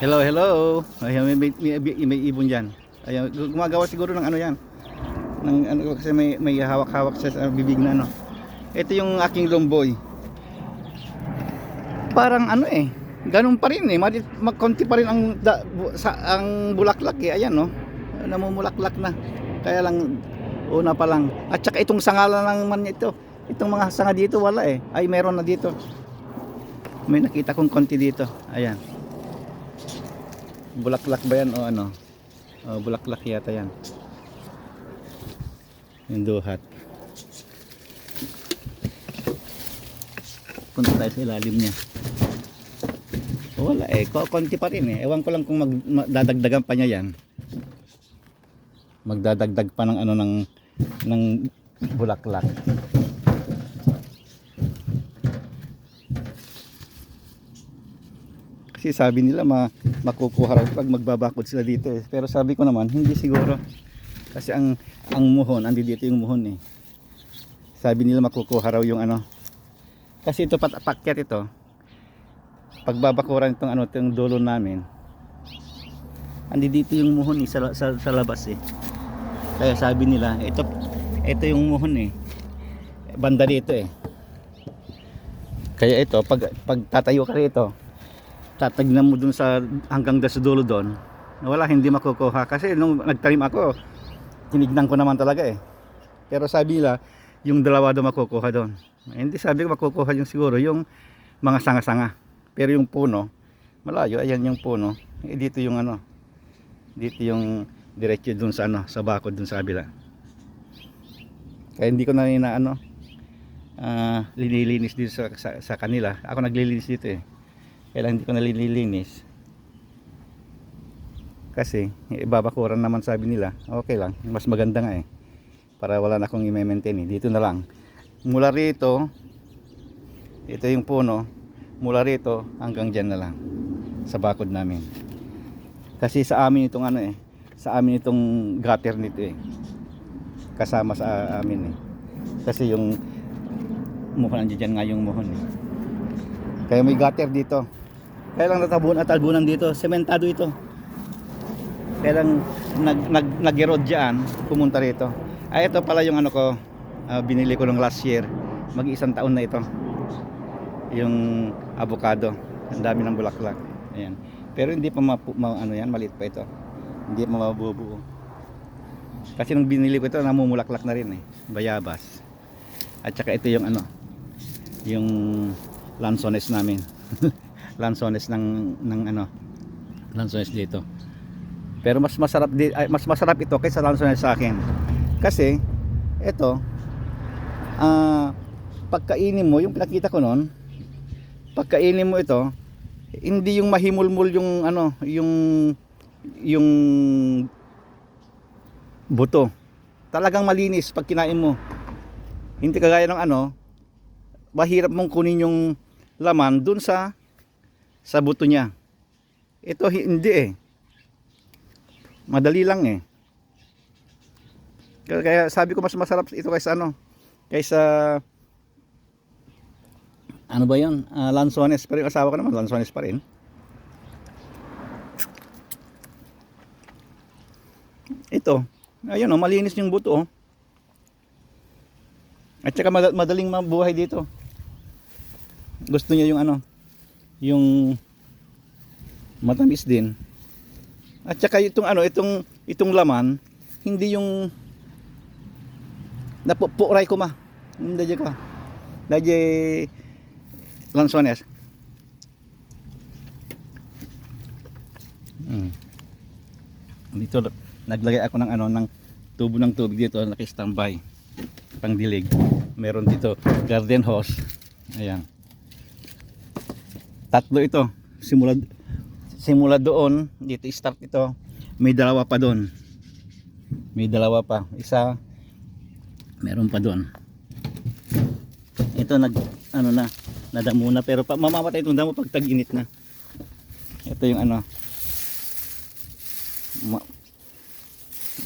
Hello, hello. Ayan, may, may, may, may ibon dyan. Ayan, gumagawa siguro ng ano yan. Ng, ano, kasi may, may hawak-hawak sa bibig na ano. Ito yung aking lomboy. Parang ano eh. Ganun pa rin eh. Madi, magkonti pa rin ang, da, bu- sa, ang bulaklak eh. Ayan no. Namumulaklak na. Kaya lang, una pa lang. At saka itong sangala lang man ito. Itong mga sanga dito wala eh. Ay meron na dito. May nakita kong konti dito. Ayan. Bulaklak ba yan o ano? O, bulaklak yata yan. Yung duhat. Punta tayo sa ilalim niya. Wala eh. Ko- Konti pa rin eh. Ewan ko lang kung mag, magdadagdagan pa niya yan. Magdadagdag pa ng ano ng ng bulaklak. Kasi sabi nila ma makukuha raw pag magbabakod sila dito eh. Pero sabi ko naman, hindi siguro. Kasi ang ang muhon, andi dito yung muhon eh. Sabi nila makukuha raw yung ano. Kasi ito pat pakyat ito. Pagbabakuran itong ano, itong dulo namin. Andi dito yung muhon eh, sa, sa, sa labas eh. Kaya sabi nila, ito ito yung muhon eh. Banda dito eh. Kaya ito, pag, pag tatayo ka rito, tatagnan mo dun sa hanggang sa dulo doon wala hindi makukuha. Kasi nung nagtanim ako tinignan ko naman talaga eh. Pero sabi nila yung dalawa daw makukuha doon hindi sabi ko makukuha yung siguro yung mga sanga-sanga. Pero yung puno malayo ayan yung puno. Eh, dito yung ano dito yung diretso dun sa ano sa bakod dun sa kabila. Kaya hindi ko na ina ano ah, linilinis dito sa, sa, sa kanila. Ako naglilinis dito eh kaya lang hindi ko nalilinis kasi ibabakuran naman sabi nila. Okay lang mas maganda nga eh. Para wala na akong i-maintain eh. dito na lang. Mula rito ito yung puno. Mula rito hanggang dyan na lang. Sa bakod namin. Kasi sa amin itong ano eh. Sa amin itong gutter nito eh. Kasama sa amin eh. Kasi yung muhon nandiyan nga yung muhon eh. Kaya may gutter dito kaya lang natabun at albunan dito. Sementado ito. Kaya lang nag, nag, nag-erode dyan pumunta rito. Ay ito pala yung ano ko ah, binili ko nung last year. Mag isang taon na ito. Yung avocado. Ang dami ng bulaklak. Ayan. Pero hindi pa ma, ma- ano yan maliit pa ito. Hindi pa mabubuo. Kasi nung binili ko ito namumulaklak na rin eh. Bayabas. At saka ito yung ano yung lansones namin lansones ng ng ano lansones dito. Pero mas masarap di, ay, mas masarap ito kaysa lansones sa akin. Kasi ito ah pagkainin mo yung pinakita ko noon pagkainin mo ito hindi yung mahimulmul yung ano yung yung buto. Talagang malinis pag kinain mo. Hindi kagaya ng ano mahirap mong kunin yung laman dun sa sa buto niya. Ito hi- hindi eh. Madali lang eh. Kaya, sabi ko mas masarap ito kaysa ano? Kaysa ano ba 'yon? Ah, lansones, pero yung asawa ko naman lansones pa rin. Ito, ayun oh, malinis yung buto oh. At saka mad- madaling mabuhay dito. Gusto niya yung ano, yung matamis din. At saka itong ano, itong itong laman, hindi yung napupuray ko ma. Hindi dyan ka. Dahil lansones. Hmm. Dito naglagay ako ng ano ng tubo ng tubig dito, naki-standby pangdilig. Meron dito garden hose. Ayan. Tatlo ito. Simula simula doon, dito start ito. May dalawa pa doon. May dalawa pa. Isa meron pa doon. Ito nag ano na, nadamo na pero pa, mamamatay itong damo pag tag-init na. Ito yung ano ma,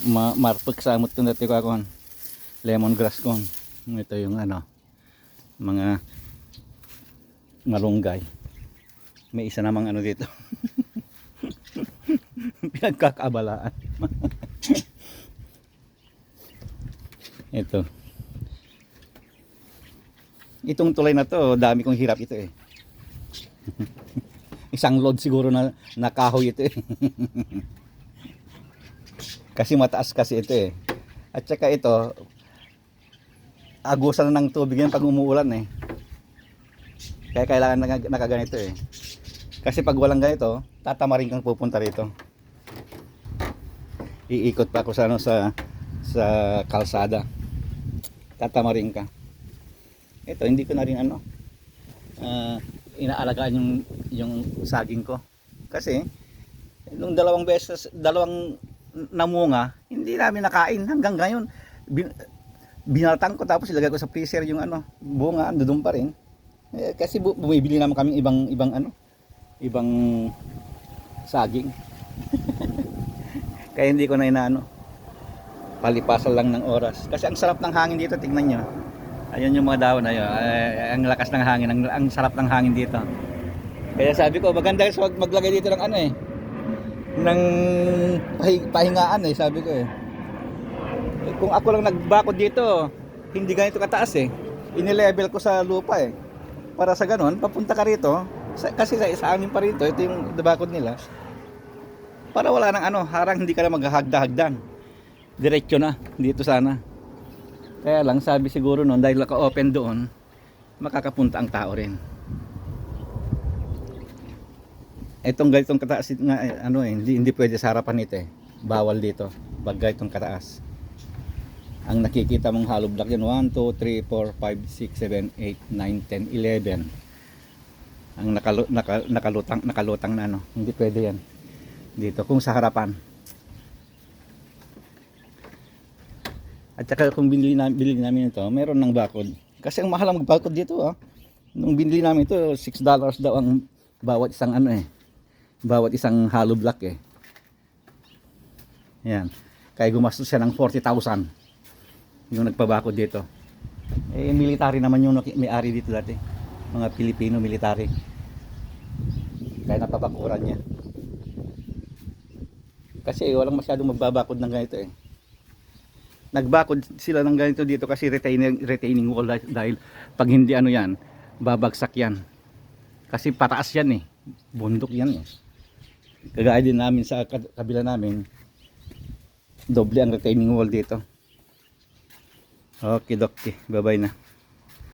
ma marpag sa amot ito dati ko ako lemongrass ko. Ito yung ano mga malunggay. May isa namang ano dito. pinagkakabalaan. ito. Itong tulay na to, dami kong hirap ito eh. Isang load siguro na nakahoy ito eh. kasi mataas kasi ito eh. At saka ito, agusan ng tubig yan pag umuulan eh. Kaya kailangan naka- nakaganito eh. Kasi pag walang ganito, tatamarin kang pupunta rito. Iikot pa ako sa ano sa sa kalsada. Tatamarin ka. Ito hindi ko na rin ano ah, inaalagaan yung yung saging ko. Kasi nung dalawang beses, dalawang namunga, hindi namin nakain hanggang ngayon. Bin, binaltang ko tapos ilagay ko sa freezer yung ano, bunga, doon pa rin. Eh, kasi bu- bumibili naman kami ibang ibang ano, ibang saging. Kaya hindi ko na inaano. Palipasan lang ng oras. Kasi ang sarap ng hangin dito, tingnan nyo. Ayun yung mga dahon ayun. Ay, ang lakas ng hangin, ang, ang sarap ng hangin dito. Kaya sabi ko, maganda mag- maglagay dito ng ano eh. Ng pahi- pahingaan eh, sabi ko eh. Eh, Kung ako lang nagbakod dito, hindi ganito kataas eh. Inilevel ko sa lupa eh. Para sa ganun, papunta ka rito, sa, kasi sa, sa amin pa rito, ito yung bakod nila. Para wala nang ano, harang hindi ka na maghahagda-hagdan. Diretso na, dito sana. Kaya lang, sabi siguro noon, dahil naka-open doon, makakapunta ang tao rin. Etong ganitong kataas nga, eh, ano eh, hindi, hindi pwede sa harapan nito eh. Bawal dito, pag ganitong kataas. Ang nakikita mong hollow block yan, 1, 2, 3, 4, 5, 6, 7, 8, 9, 10, 11. Ang nakalu, naka, nakalutang, nakalutang na ano, hindi pwede yan. Dito, kung sa harapan. At saka kung binili, na, binili namin ito, meron ng bakod. Kasi ang mahal ang magbakod dito ah. Nung binili namin ito, 6 dollars daw ang bawat isang ano eh. Bawat isang hollow block eh. Yan. Kaya gumastos siya ng 40,000. Yung nagpabakod dito. Eh, military naman yung may-ari dito dati. Mga Pilipino military. Kaya napabakuran niya. Kasi walang masyadong magbabakod ng ganito eh. Nagbakod sila ng ganito dito kasi retaining, retaining wall dahil, pag hindi ano yan, babagsak yan. Kasi pataas yan eh. Bundok yan eh. Kagaya din namin sa ka- kabila namin, doble ang retaining wall dito. Okay, dokie. Bye-bye na.